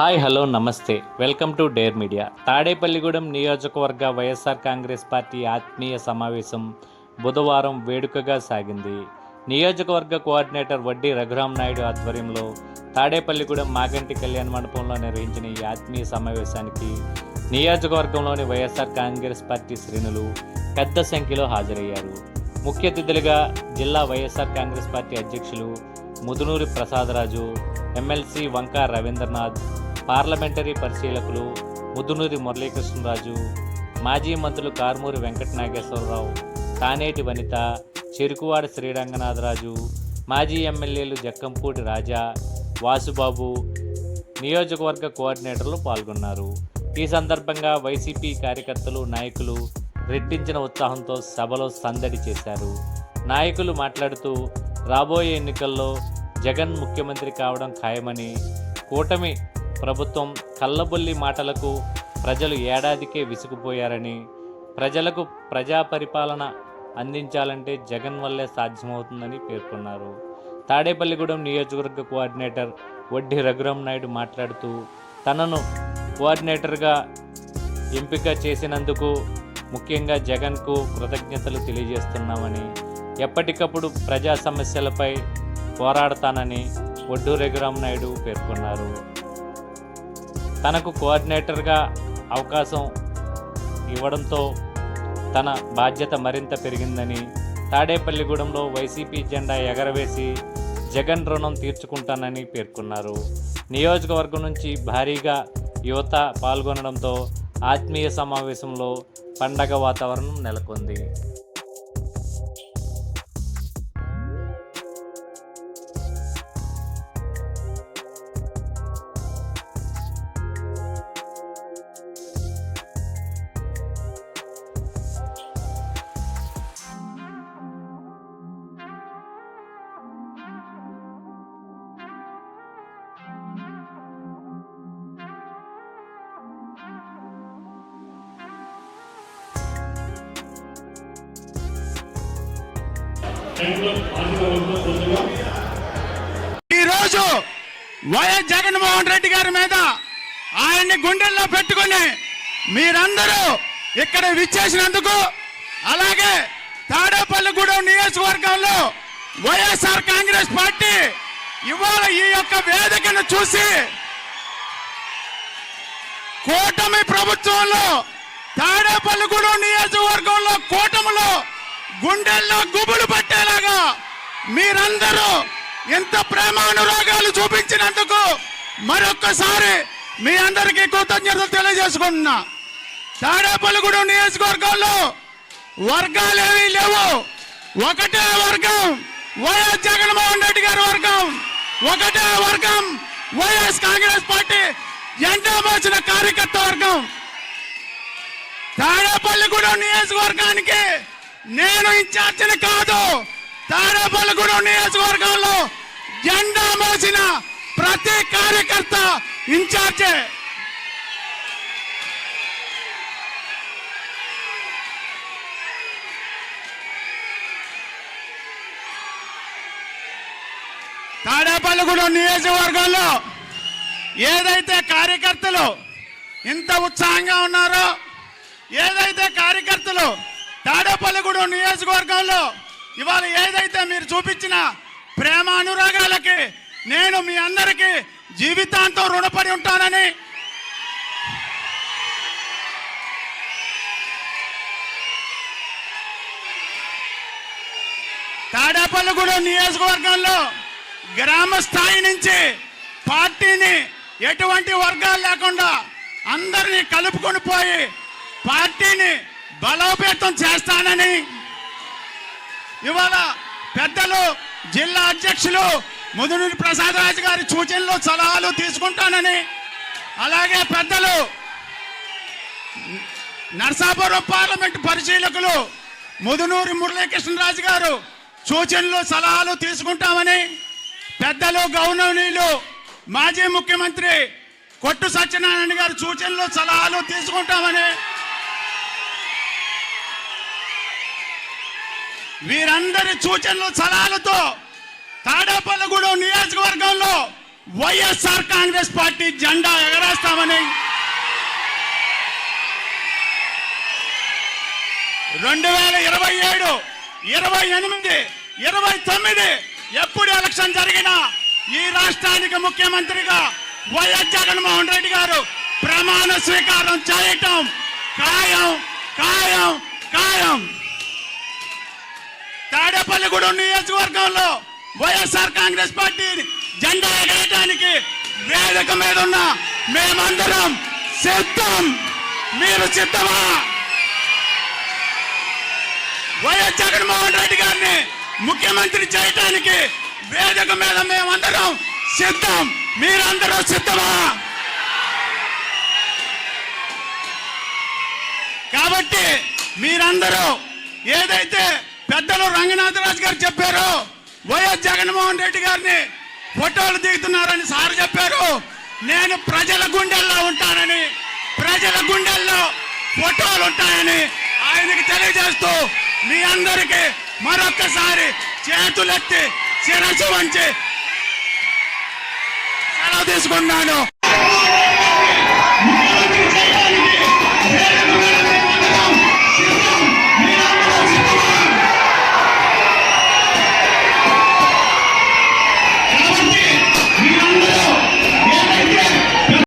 Hi hello నమస్తే. Welcome to dare media. Tadepalligudem నియోజకవర్గ YSR Congress party ఆత్మీయ సమావేశం బుధవారం వేడుకగా సాగింది. నియోజకవర్గ కోఆర్డినేటర్ వడ్డీ రఘురాం నాయుడు ఆధ్వర్యంలో తాడేపల్లిగూడెం మాగంటి కళ్యాణ మండపంలో నిర్వహించిన ఈ ఆత్మీయ సమావేశానికి నియోజకవర్గంలోని వైఎస్ఆర్ కాంగ్రెస్ పార్టీ శ్రేణులు పెద్ద సంఖ్యలో హాజరయ్యారు. ముఖ్య అతిథులుగా జిల్లా వైఎస్ఆర్ కాంగ్రెస్ పార్టీ అధ్యక్షులు ముదునూరి ప్రసాదరాజు ఎమ్మెల్సీ వంక రవీంద్రనాథ్ పార్లమెంటరీ పరిశీలకులు ముదునూరి మురళీకృష్ణరాజు మాజీ మంత్రులు కారుమూరి వెంకట నాగేశ్వరరావు తానేటి వనిత చెరుకువాడ శ్రీరంగనాథరాజు మాజీ ఎమ్మెల్యేలు జక్కంపూడి రాజా వాసుబాబు నియోజకవర్గ కోఆర్డినేటర్లు పాల్గొన్నారు. ఈ సందర్భంగా వైసీపీ కార్యకర్తలు నాయకులు రెట్టించిన ఉత్సాహంతో సభలో సందడి చేశారు. నాయకులు మాట్లాడుతూ రాబోయే ఎన్నికల్లో జగన్ ముఖ్యమంత్రి కావడం ఖాయమని కూటమి ప్రభుత్వం కళ్ళబొల్లి మాటలకు ప్రజలు ఏడాదికే విసుగుపోయారని ప్రజలకు ప్రజా పరిపాలన అందించాలంటే జగన్ వల్లే సాధ్యమవుతుందని పేర్కొన్నారు. తాడేపల్లిగూడెం నియోజకవర్గ కోఆర్డినేటర్ వడ్డీ రఘురాం నాయుడు మాట్లాడుతూ తనను కోఆర్డినేటర్గా ఎంపిక చేసినందుకు ముఖ్యంగా జగన్కు కృతజ్ఞతలు తెలియజేస్తున్నామని ఎప్పటికప్పుడు ప్రజా సమస్యలపై పోరాడతానని ఒడ్డు రఘురాం నాయుడు పేర్కొన్నారు. తనకు కోఆర్డినేటర్గా అవకాశం ఇవ్వడంతో తన బాధ్యత మరింత పెరిగిందని తాడేపల్లిగూడెంలో వైసీపీ జెండా ఎగరవేసి జగన్ రుణం తీర్చుకుంటానని పేర్కొన్నారు. నియోజకవర్గం నుంచి భారీగా యువత పాల్గొనడంతో ఆత్మీయ సమావేశంలో పండగ వాతావరణం నెలకొంది. ఈరోజు వైఎస్ జగన్మోహన్ రెడ్డి గారి మీద ఆయన్ని గుండెల్లో పెట్టుకొని మీరందరూ ఇక్కడ విచ్చేసినందుకు అలాగే తాడేపల్లిగూడెం నియోజకవర్గంలో వైఎస్ఆర్ కాంగ్రెస్ పార్టీ ఇవాళ ఈ యొక్క వేదికను చూసి కూటమి ప్రభుత్వంలో తాడేపల్లిగూడెం నియోజకవర్గంలో కూటమిలో గుండెల్లో గుబులు పట్టేలాగా మీరందరూ ఎంత ప్రేమానురాగాలు చూపించినందుకు మరొక్కసారి మీ అందరికీ కృతజ్ఞతలు తెలియజేసుకుంటున్నా. తాడేపల్లిగూడెం నియోజకవర్గంలో వర్గాలేమీ లేవు. ఒకటే వర్గం వైఎస్ జగన్మోహన్ రెడ్డి గారి వర్గం. ఒకటే వర్గం వైఎస్ కాంగ్రెస్ పార్టీ ఎండమోచిన కార్యకర్త వర్గం. తాడేపల్లిగూడెం నియోజకవర్గానికి నేను ఇన్ఛార్జిని కాదు తాడేపల్లిగూడెం నియోజకవర్గంలో జెండా మోసిన ప్రతి కార్యకర్త ఇన్ఛార్జే. తాడేపల్లిగూడెం నియోజకవర్గంలో ఏదైతే కార్యకర్తలు ఇంత ఉత్సాహంగా ఉన్నారో ఏదైతే కార్యకర్త తాడేపల్లిగూడెం నియోజకవర్గంలో ఇవాళ ఏదైతే మీరు చూపించిన ప్రేమ అనురాగాలకి నేను మీ అందరికీ జీవితాంతం రుణపడి ఉంటానని తాడేపల్లిగూడెం నియోజకవర్గంలో గ్రామ స్థాయి నుంచి పార్టీని ఎటువంటి వర్గాలు లేకుండా అందరినీ కలుపుకొని పోయి పార్టీని బలోపేతం చేస్తానని ఇవాళ పెద్దలు జిల్లా అధ్యక్షులు ముదునూరి ప్రసాదరాజు గారి సూచనలు సలహాలు తీసుకుంటానని అలాగే పెద్దలు నర్సాపురం పార్లమెంట్ పరిశీలకులు ముదునూరి మురళీకృష్ణరాజు గారు సూచనలు సలహాలు తీసుకుంటామని పెద్దలు గౌరవనీయులు మాజీ ముఖ్యమంత్రి కొట్టు సత్యనారాయణ గారి సూచనలు సలహాలు తీసుకుంటామని వీరందరి సూచనలు సలహాలతో తాడేపల్లిగూడెం నియోజకవర్గంలో వైఎస్ఆర్ కాంగ్రెస్ పార్టీ జెండా ఎగరేస్తామని రెండు వేల ఇరవై ఏడు ఇరవై ఎనిమిది ఇరవై తొమ్మిది ఎప్పుడు ఎలక్షన్ జరిగినా ఈ రాష్ట్రానికి ముఖ్యమంత్రిగా వైఎస్ జగన్మోహన్ రెడ్డి గారు ప్రమాణ స్వీకారం చేయటం ఖాయం ఖాయం ఖాయం. తాడేపల్లిగూడెం నియోజకవర్గంలో వైఎస్ఆర్ కాంగ్రెస్ పార్టీ జెండా ఎగరటానికి వేదిక మీద ఉన్న మేమందరం సిద్ధం. మీరు సిద్ధమా? వైఎస్ జగన్మోహన్ రెడ్డి గారిని ముఖ్యమంత్రి చేయటానికి వేదిక మీద మేమందరం సిద్ధం. మీరందరూ సిద్ధమా? కాబట్టి మీరందరూ ఏదైతే పెద్దలు రంగనాథరాజు గారు చెప్పారు. వైఎస్ జగన్మోహన్ రెడ్డి గారిని ఫోటోలు దిగుతున్నారని సార్ చెప్పారు. నేను ప్రజల గుండెల్లో ఉంటానని ప్రజల గుండెల్లో ఫోటోలు ఉంటాయని ఆయనకి తెలియజేస్తూ మీ అందరికీ మరొక్కసారి చేతులెత్తి శిరసు వంచి సెలవు తీసుకున్నాను